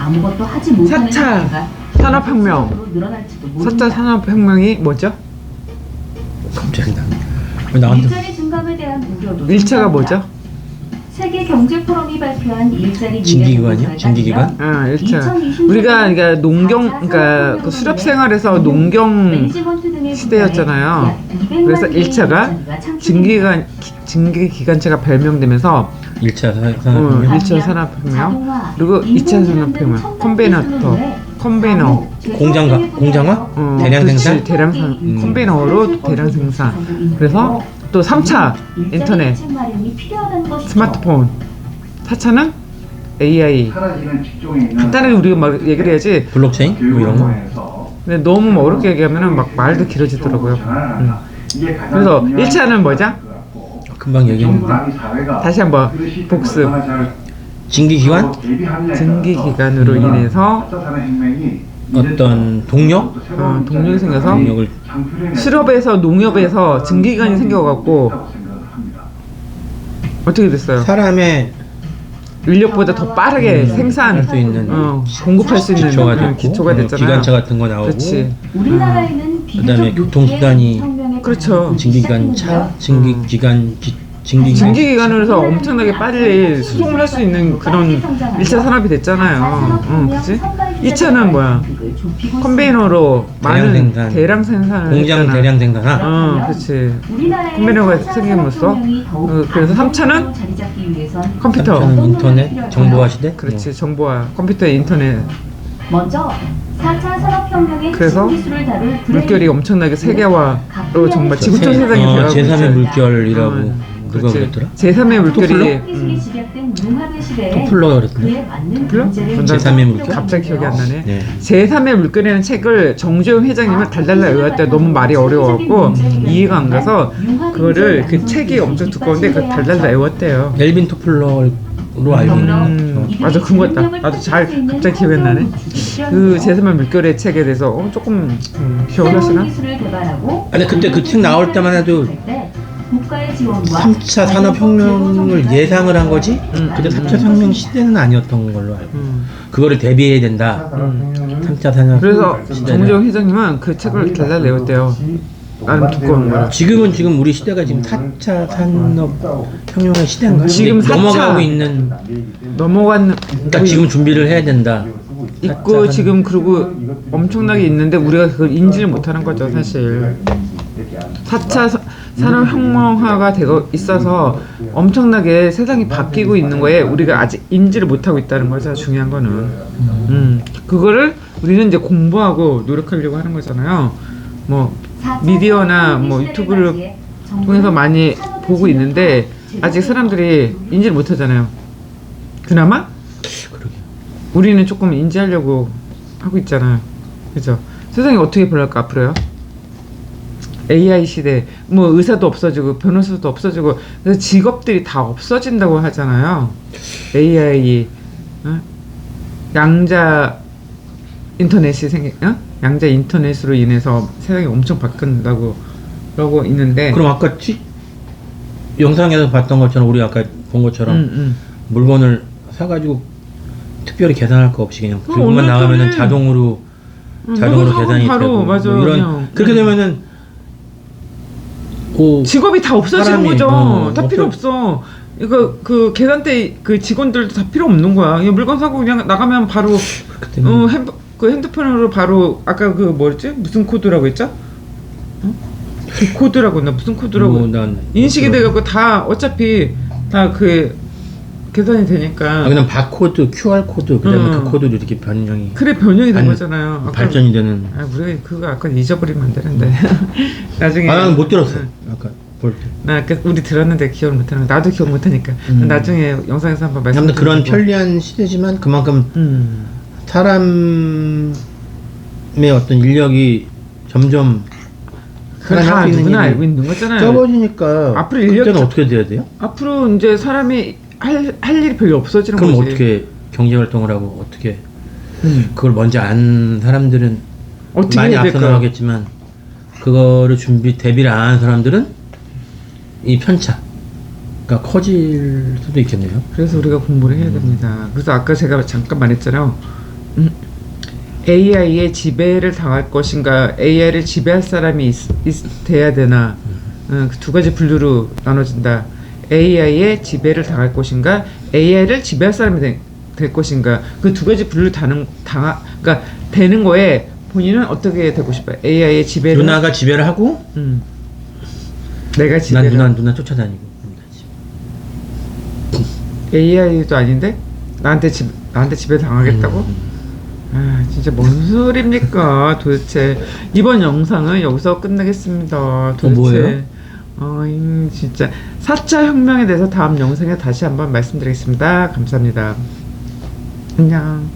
아무것도 하지 못하는 사차 상태가 산업혁명. 실질적으로 늘어날지도 모른다. 4차 산업혁명이 뭐죠? 갑자기 나. 왜 나한테 일자리 증감에 대한 우려도 1차가 존재합니다. 뭐죠? 세계 경제 포럼이 발표한 일자리 진기기관이요? 미래 진기기관? 아, 1차. 2020 우리가 그러니까 농경 그러니까 그 수렵 생활에서 농경 시대였잖아요. 분야에 약 200만 그래서 개의 1차가 일자리가 창출됩니다. 증기기관 증기 기관차가 발명되면서 1차 어, 산업혁명? 1차 산업혁명 그리고 2차 인공지능 등 산업혁명 첨단 컨베이너 기술을 터 통해 컨베이너 산업, 공장가- 공장화? 어, 대량 생산? 대량 생 음. 컨베이너로 대량 생산 그래서 또 3차 인터넷 스마트폰 4차는 AI 사라지는 직종에 있는 간단하게 우리가 막 얘기를 해야지 블록체인? 뭐 이런 거? 근데 너무 뭐 어렵게 얘기하면은 막 말도 길어지더라고요 음. 이게 가장 그래서 중요한 1차는 뭐죠? 것 같고 금방 얘기했는데. 사회가 다시 한번 그 복습. 시스템을 얼마나 잘 진기기관? 대비하느냐에 증기기관으로 인해서 어떤 동력? 어, 동력이 생겨서 동력을 실업에서 농협에서 증기기관이 생겨갖고. 어떻게 됐어요? 사람의 인력보다 더 빠르게 할 생산 수 있는 어, 공급할 수 있는 기초가 어, 됐고 기초가 어, 됐잖아요. 기관차 같은 거 나오고 그렇지. 우리나라에는 그다음에 교통수단이 그렇죠. 증기기관 차, 증기기관 기, 증기기관 증기기관으로 해서 엄청나게 빨리 수송을 할 수 있는 그런 1차 산업이 됐잖아요. 응, 그치? 2차는 뭐야? 컨베이너로 대량 많은 생산. 대량 생산을 공장 했잖아. 대량 생산화? 어, 그치. 컨베이너가 생김으로써 어, 그래서 3차는 컴퓨터. 삼차는 인터넷, 정보화 시대? 그렇지. 정보화, 컴퓨터, 인터넷. 먼저 4차 산업혁명의 그래서 기술을 다룰 물결이 엄청나게 세계화로 정말 지구촌 세- 세상이 어, 되어가고 제3의 있어요. 물결이라고 어, 누가. 그랬더라? 제3의 물결이 토플러? 기술이 음. 경제를 전자- 제3의 물결? 갑자기 기억이 안 나네. 네. 제3의 물결이라는 책을 정주영 회장님을 달달달 외웠대 너무 말이 어려워갖고 이해가 안 가서 그거를 그 책이 엄청 두꺼운데 그걸 달달달 외웠대요. 엘빈 토플러로 알고 있는 음, 거. 맞아 그거 같다. 나도 잘 갑자기 기억이 안 나네. 그 제3의 물결의 책에 대해서 어, 조금 음, 기억을 하시나? 아니, 그때 그 책 나올 때만 해도 3차 산업혁명을 예상을 한 거지? 음. 근데 3차 혁명 시대는 아니었던 걸로 알고 음. 그거를 대비해야 된다 음. 3차 산업 그래서 시대는. 정주영 회장님은 그 책을 달달 외웠대요. 나름 두꺼운 거를. 지금은 지금 우리 시대가 지금 4차 산업혁명의 시대인가? 지금 근데 4차. 넘어가고 있는 넘어간 그러니까 지금 준비를 해야 된다 있고 4차 지금 그리고 엄청나게 있는데 우리가 그걸 인지를 못하는 거죠 사실 4차 산업 혁명화가 되고 있어서 엄청나게 세상이 바뀌고 있는 거에 우리가 아직 인지를 못하고 있다는 거죠 중요한 거는 음 그거를 우리는 이제 공부하고 노력하려고 하는 거잖아요 뭐 미디어나 뭐 유튜브를 통해서 많이 보고 있는데 아직 사람들이 인지를 못하잖아요 그나마 우리는 조금 인지하려고 하고 있잖아요. 그죠? 세상이 어떻게 변할까 앞으로요? AI 시대, 뭐 의사도 없어지고 변호사도 없어지고 그래서 직업들이 다 없어진다고 하잖아요. AI 어? 양자 인터넷이 생기, 어? 양자 인터넷으로 인해서 세상이 엄청 바뀐다고 그러고 있는데. 그럼 아까 티, 영상에서 봤던 것처럼 우리 아까 본 것처럼 음, 음. 물건을 사가지고 특별히 계산할 거 없이 그냥 얼마 나가면은 전에 자동으로 음, 자동으로 계산이 바로 되고 맞아 뭐 이런 그냥. 그렇게 음. 되면은 오 직업이 다 없어지는 사람이, 거죠. 어, 다 필요 없어. 이거 그 계산대 그 직원들도 다 필요 없는 거야. 그냥 물건 사고 그냥 나가면 바로 때문에 어, 핸, 그 핸드폰으로 바로 아까 그 뭐였지? 무슨 코드라고 했죠? 어? 그 코드라고 나 무슨 코드라고 뭐, 난 인식이 뭐 돼갖고 다 어차피 다그 계산이 되니까 아, 그냥 바코드, QR 코드 그다음에 음. 그 코드로 이렇게 변형이 그래 변형이 된 반- 거잖아요. 아까- 발전이 되는. 아 우리가 그거 아까 잊어버리면 안 되는데 나중에 아, 나는 못 들었어. 응. 아까 볼 때. 나 아까 우리 들었는데 기억 못하는 거 나도 기억 못하니까 음. 나중에 영상에서 한번 말씀 아무튼 그런 편리한 시대지만 그만큼 음. 사람의 어떤 인력이 점점 그건 다 사람이 할수 있는 누구나 일이 알고 있는 거잖아요 적어지니까 앞으로 인력이 그때는 어떻게 돼야 돼요? 앞으로 이제 사람이 할, 할 일이 별로 없어지는 그럼 거지 어떻게 경제 활동을 하고 어떻게 음. 그걸 먼저 안 사람들은 어떻게 많이 해야 앞서 될까 나가겠지만 그거를 준비 대비를 안 한 사람들은 이 편차가 커질 수도 있겠네요. 그래서 우리가 공부를 해야 됩니다 그래서 아까 제가 잠깐 말했잖아요 AI의 지배를 당할 것인가, AI를 지배할 사람이 있, 있- 돼야 되나, 어, 그두 가지 분류로 나눠진다. AI의 지배를 당할 것인가, AI를 지배할 사람이 되, 될 것인가, 그 두 가지 분류 다는 당하, 그러니까 되는 거에 본인은 어떻게 되고 싶어요? AI의 지배를 누나가 지배를 하고 음. 내가 난 지배를 누나 누나 쫓아다니고. AI도 아닌데 나한테 지 나한테 지배 당하겠다고? 음. 아 진짜 뭔 소리입니까 도대체 이번 영상은 여기서 끝내겠습니다 도대체 뭐예요? 어, 이 진짜. 4차 혁명에 대해서 다음 영상에 다시 한번 말씀드리겠습니다. 감사합니다. 안녕